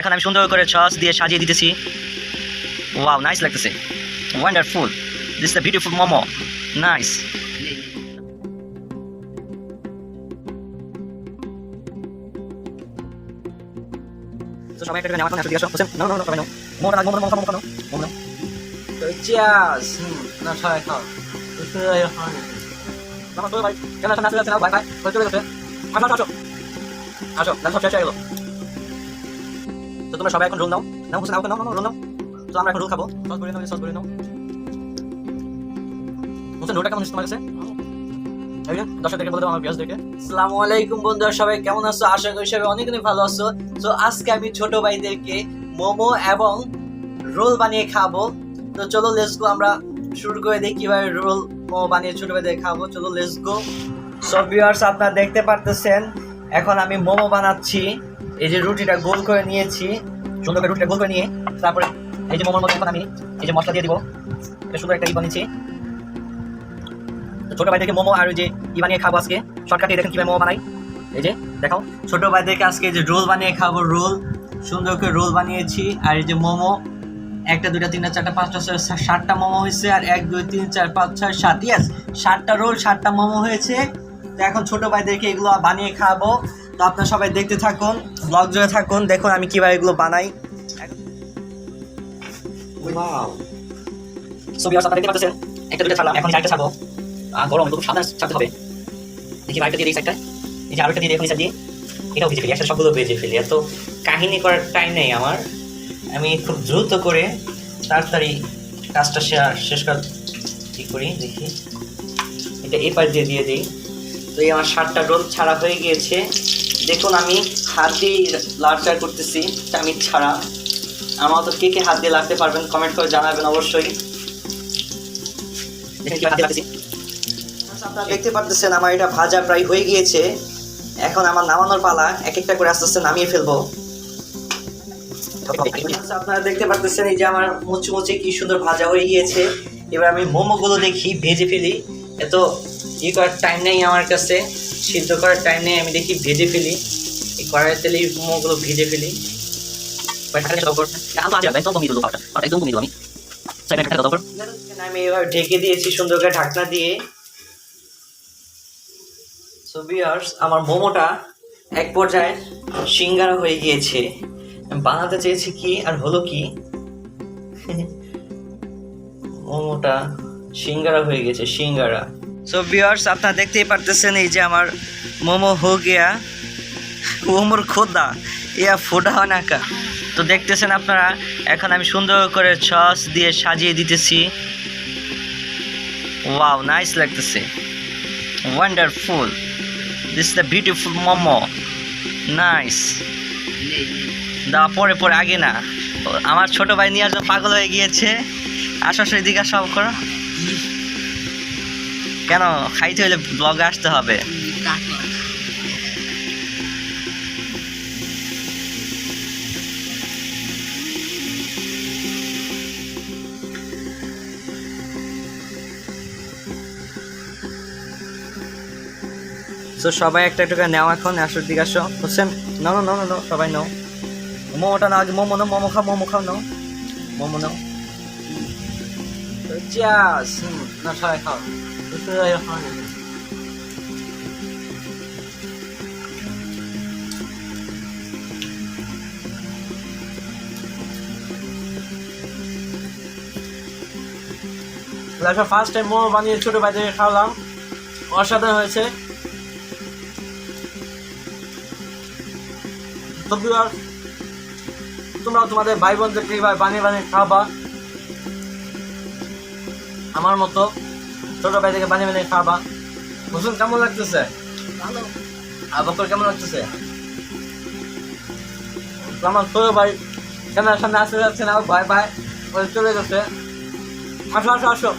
এখন আমি সুন্দর করে সস দিয়ে সাজিয়ে দিতেছি। ওয়াও নাইস লাগতেছে। Wonderful this the beautiful momo nice তো সবাই একটা। আমার আসো। আসো সব শেষ হয়ে তো তোমরা সবাই এখন রোল নাও। নাও হোসেন নাও নাও নাও রোল নাও। তো আমরা এখন রোল খাব। সস ভরে নাও সস ভরে নাও। হোসেন রোলটা কেমন তোমার কাছে? দর্শকদেরকে বলে দাও আমার ভিউয়ার্সদেরকে আসসালামু আলাইকুম বন্ধুরা সবাই কেমন আছো? আশা করি সবাই অনেক অনেক ভালো আছো। তো আজকে আমি ছোট ভাইদেরকে মোমো এবং রোল বানিয়ে খাব। তো চলো লেটস গো আমরা শুরু করে দেখি কীভাবে রোল মোমো বানিয়ে ছোট ভাইদের খাব। চলো লেটস গো সব ভিউয়ার্স আপনারা দেখতে পারতেছেন এখন আমি মোমো বানাচ্ছি। এই যে রুটিটা গোল করে নিয়েছি, সুন্দর করে রুটিটা গোল করে নিয়ে, তারপরে এই যে মোমোর মধ্যে এখন আমি এই যে মশলা দিয়ে দিব। এটা সুন্দর একটা ই বানিয়েছি। ছোট ভাইদেরকে মোমো আর ওই যে ই বানিয়ে খাব আজকে। শর্টকাটে দেখেন কীভাবে মোমো বানাই। এই যে, দেখাও। ছোট ভাইদেরকে আজকে যে রোল বানিয়ে খাব, রোল। সুন্দর করে রোল বানিয়েছি। আর এই যে মোমো, একটা, দুইটা, তিনটা, চারটা, পাঁচটা ছয় সাতটা মোমো হয়েছে। আর এক, দুই, তিন, চার, পাঁচ, ছয়, সাত। ইয়াস সাতটা রোল, সাতটা মোমো হয়েছে। তো এখন ছোট ভাইদেরকে এগুলো বানিয়ে খাব। তো আপনারা সবাই দেখতে থাকুন ব্লগ জুড়ে থাকুন দেখুন আমি কীভাবে এগুলো বানাই। একটা দুটো ছাড়লাম এখন এই ছাড়বো। আর গরম খুব সাবধানে ছাড়তে হবে। দেখি আরেকটা দিয়ে দিই সাইডটা এই যে আরেকটা দিয়ে দিই এখন এই side দিয়ে এটাও ভেজে ফেলি একসাথে সবগুলো ভেজে ফেলি। এত কাহিনী করার টাইম নেই আমার। আমি খুব দ্রুত করে তাড়াতাড়ি কাজটা শেষ কর কি করি দেখি। এটা এই পাশ দিয়ে দিয়ে দিই। তো এই আমার সাতটা রোল ছাড়া হয়ে গিয়েছে। দেখুন আমি হাত দিয়ে লাড়চাড় করতেছি আমি ছাড়া। আমার তো কে কে হাত দিয়ে লাগতে পারবেন কমেন্ট করে জানাবেন অবশ্যই। লাগতেছি আপনারা দেখতে পারতেছেন আমার এটা ভাজা প্রায় হয়ে গিয়েছে। এখন আমার নামানোর পালা এক একটা করে আস্তে আস্তে নামিয়ে ফেলব। আচ্ছা, আপনারা দেখতে পারতেছেন এই যে আমার মুচি মুচি কি সুন্দর ভাজা হয়ে গিয়েছে। এবার আমি মোমোগুলো দেখি ভেজে ফেলি। এত ই করার টাইম নেই আমার কাছে। সিদ্ধ করার টাইম নেই আমি দেখি ভেজে ফেলি। এই কড়াইয়ের তেলে মোমোগুলো ভেজে ফেলি। আমি। এবার ঢেকে দিয়েছি সুন্দর করে ঢাকনা দিয়ে। সো আমার মোমোটা এক পর্যায়ে সিঙ্গারা হয়ে গিয়েছে। বানাতে চেয়েছি কি আর হলো কি? মোমোটা সিঙ্গারা হয়ে গেছে সিঙ্গারা। সো ভিউয়ার্স আপনারা দেখতেই পারতেছেন এই যে আমার মোমো হো গিয়া মোমোর খোদা, ইয়া ফোটা হয় না তো দেখতেছেন আপনারা, এখন আমি সুন্দর করে সস দিয়ে সাজিয়ে দিতেছি। ওয়াও নাইস লাগতেছে। Wonderful this the beautiful momo. Nice দা পরে পরে, আগে না। আমার ছোট ভাই নিয়ে আসবে পাগল হয়ে গিয়েছে। আসো এদিকে সব করো। কেন? খাইতে হলে ব্লগে আসতে হবে। তো সবাই একটা একটা নেও এখন আসর দিকে আসো। হোসেন, নাও নাও নাও নাও, সবাই নাও। মোমোটা নাও আগে, মোমো নাও, মোমো খাও মোমো খাও, নাও। মোমো নাও। চিয়াস না, সবাই খাও। ফার্স্ট টাইম মোমো বানিয়ে খাওয়ালাম। অসাধারণ হয়েছে। তোমরা তোমাদের ভাই বোনদেরকে এইভাবে বানিয়ে বানিয়ে খাওয়াবা। আমার মতো। ছোট ভাই থেকে বানিয়ে বানিয়ে খাওয়াবা। বুঝুন কেমন লাগতেছে? কেমন লাগতেছে? আমার ছোট ভাই ক্যামেরার সামনে আসতে যাচ্ছে না ওই চলে গেছে। আসো আসো আসো।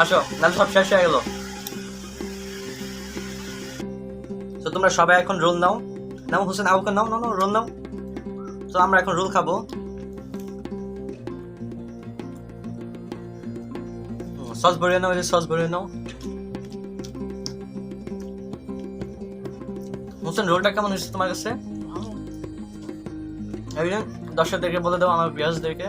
আসো না সব শেষ হয়ে গেল। তো তোমরা সবাই এখন রোল নাও। নাও হোসেন আবুকে নাও নাও নাও রোল নাও। তো আমরা এখন রোল খাব। সস ভরিয়ে নাও সস ভরিয়ে নাও হোসেন রোলটা কেমন হয়েছে তোমার কাছে? এই দর্শকদেরকে বলে দাও আমার ভিউয়ার্সদেরকে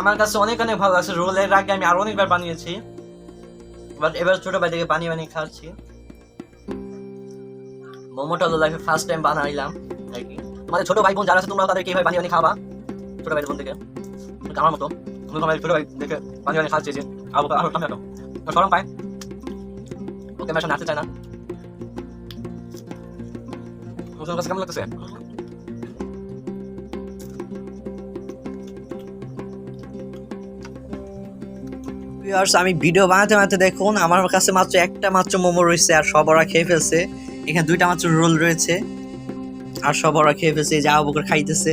আমার কাছে অনেক অনেক ভালো লাগছে রোলের আগে আমি আরও অনেকবার বানিয়েছি। বাট এবার ছোট ভাই থেকে বানিয়ে বানিয়ে খাচ্ছি মোমোটা হলো লাইফে ফার্স্ট টাইম বানাইলাম। আর কি তোমাদের ছোট ভাই বোন যারা আছে তোমরা তাদেরকে এইভাবে বানিয়ে বানিয়ে খাবা আমার মতো। তুমি আমার ভাই দেখে আবু আরও সরম পাই ওকে চায় না। কাছে কেমন লাগতেছে? আমি ভিডিও বানাতে বানাতে দেখুন, আমার কাছে মাত্র একটা মাত্র মোমো রয়েছে আর সব ওরা খেয়ে ফেলছে। এখানে দুইটা মাত্র রোল রয়েছে। আর সব ওরা খেয়ে ফেলছে যে বকর খাইতেছে।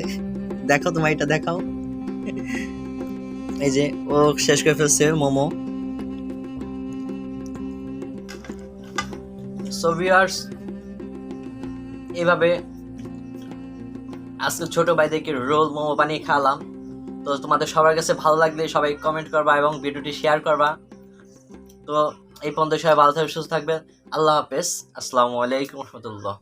দেখো তোমার এটা দেখাও। এই যে, ও শেষ করে ফেলছে মোমো। সো ভিউয়ার্স এইভাবে আজকে ছোট ভাইদেরকে রোল মোমো বানিয়ে খাওয়ালাম। তো তোমাদের সবার কাছে ভালো লাগলে সবাই কমেন্ট করবা এবং ভিডিওটি শেয়ার করবা। তো এই পর্যন্ত সবাই ভালো থাকবে, সুস্থ থাকবেন আল্লাহ হাফেজ। আসসালামু আলাইকুম রহমতুল্লাহ।